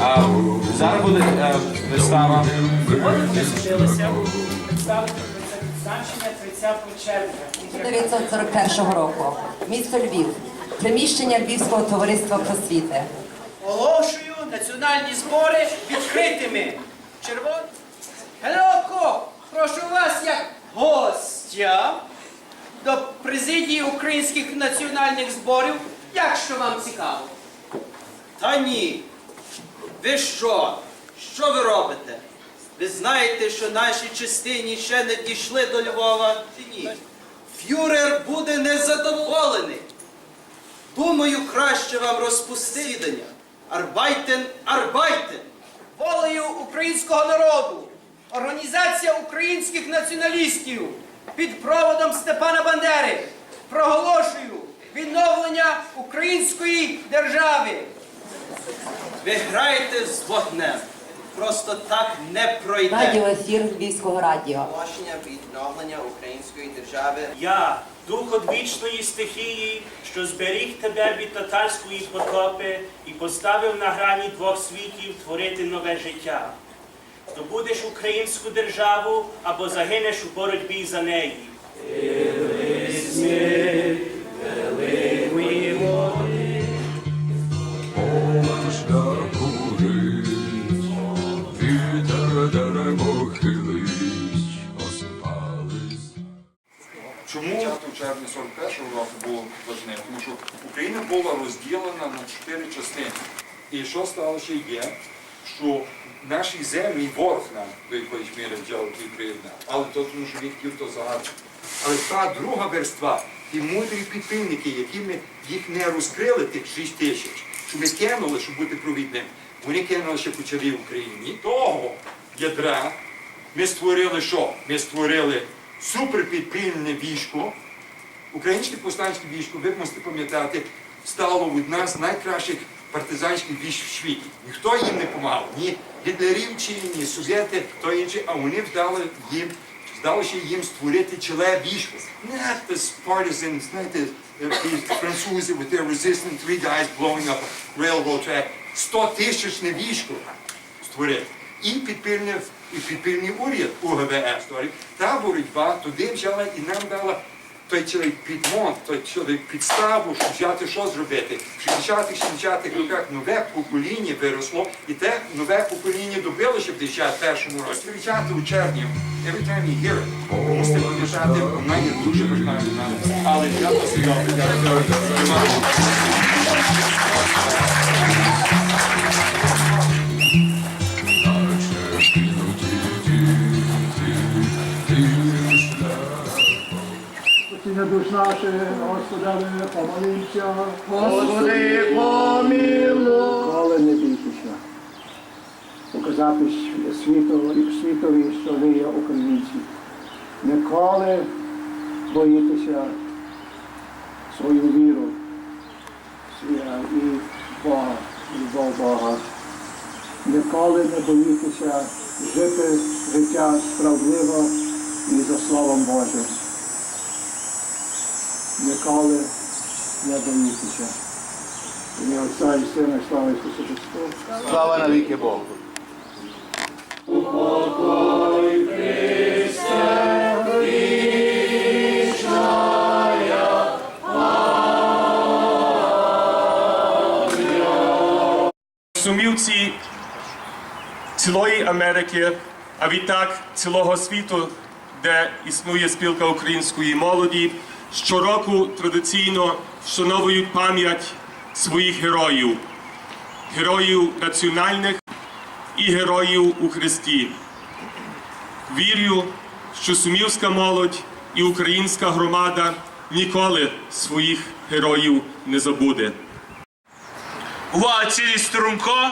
А, зараз буде е, вистава. Ми вчилися представити це 30 червня. 1941 року. Місто Львів. Приміщення Львівського товариства просвіти. Оголошую національні збори відкритими. Червон. Гелоко, прошу вас як гостя до президії українських національних зборів, якщо вам цікаво. Та ні. Ви що? Що ви робите? Ви знаєте, що наші частині ще не дійшли до Львова чи ні? Фюрер буде незадоволений. Думаю, краще вам розпустити. Арбайтен, арбайтен. Волею українського народу, Організація українських націоналістів під проводом Степана Бандери проголошую відновлення української держави. Ви граєте з вогнем. Просто так не пройде. Радіоефір Львівського радіо. Оголошення відновлення української держави Я, дух одвічної стихії, що зберіг тебе від татарської потопи і поставив на грані двох світів творити нове життя. Здобудеш українську державу або загинеш у боротьбі за неї. І що сталося є, що наші землі ворог нам до якоїсь міри взяв і приєднав. Але то тому, що він хотів то загадати. Але та друга верства, ті мудрі підпільники, які ми їх не розкрили, тих 6 тисяч, що ми кинули, щоб бути провідним, вони кинули ще по цілій Україні. Того ядра ми створили що? Ми створили суперпідпільне військо. Українське повстанське військо, ви мусите пам'ятати, стало одна з найкращих партизанських військ в світі. Ніхто їм не допомагав, ні гітлерівці, ні совєти, хто інший, а вони вдали їм, вдалося їм створити чоле військо. Не з partisans, знаєте, е, французи with their resistant three guys blowing up a railroad track. 100 тисячне військо створити. І підпільний, і підпільний уряд УГВС. Та боротьба туди взяла і нам дала той цілий підмон, той цілий підставу, щоб взяти що зробити. В 60-х-70-х роках нове покоління виросло, і те нове покоління добилося в 51-му році. 30 червня, every time you hear it, ви мусите пам'ятати, вона є дуже важна нас. Але я посидав, Спасіння душ наших, Господи, помолімся. Господи, помилуй. Коли не бійтеся. Показати світові, світові, що ви є українці. Ніколи боїтеся свою віру е, і Бога, любов Бога. Ніколи не боїтеся жити життя справедливо і за Словом Божим. Боїтеся. В ім'я Отця і Сина, і слава Ісусу Христу. Слава навіки Богу. сумівці цілої Америки, а відтак цілого світу, де існує спілка української молоді, щороку традиційно вшановують пам'ять своїх героїв, героїв національних і героїв у Христі. Вірю, що сумівська молодь і українська громада ніколи своїх героїв не забуде. Увага, цілі струнко,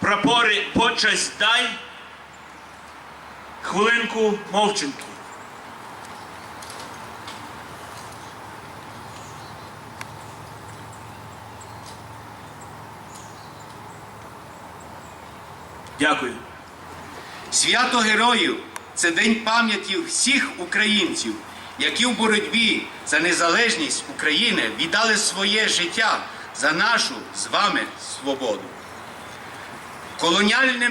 прапори почесть дай, хвилинку мовчинки. Дякую. Свято Героїв це день пам'яті всіх українців, які в боротьбі за незалежність України віддали своє життя за нашу з вами свободу. Колоніальне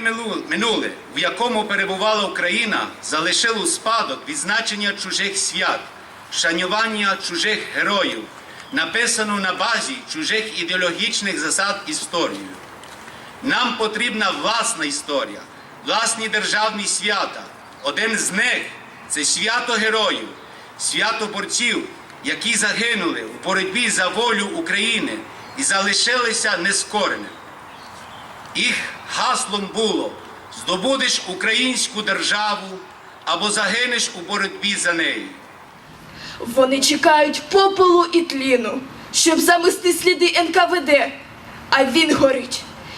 минуле, в якому перебувала Україна, залишило спадок відзначення чужих свят, шанування чужих героїв, написану на базі чужих ідеологічних засад історію. Нам потрібна власна історія, власні державні свята. Один з них це свято героїв, свято борців, які загинули в боротьбі за волю України і залишилися нескореними. Їх гаслом було здобудеш українську державу або загинеш у боротьбі за неї. Вони чекають попелу і тліну, щоб замести сліди НКВД. А він горить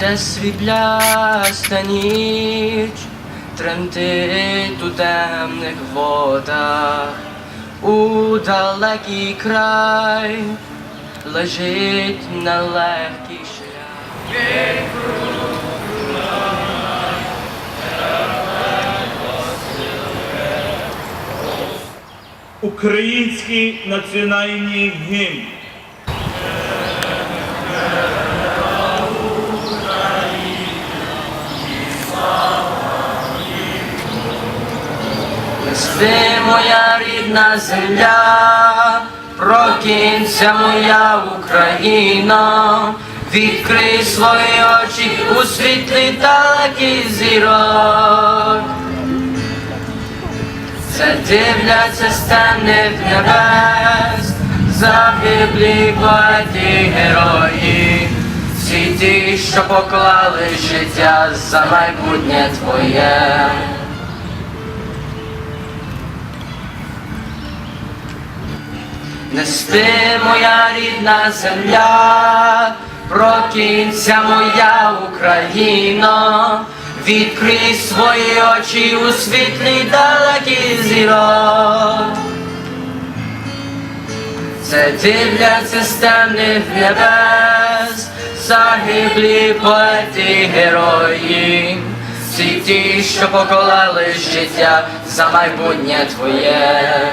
де свібляста ніч тремтить у темних водах, у далекий край лежить нелегкий шлях. Український національний гімн. Спи, моя рідна земля, прокинься моя Україна, відкрий свої очі у світлі далекий зірок. Це дивляться з темних небес, загиблі поети герої, всі ті, що поклали життя за майбутнє твоє. Не спи, моя рідна земля, прокинься моя Україно, відкрий свої очі у світлі далекий зірок. Це дивляться з темних небес, загиблі поети герої, всі ті, що поколали життя за майбутнє твоє.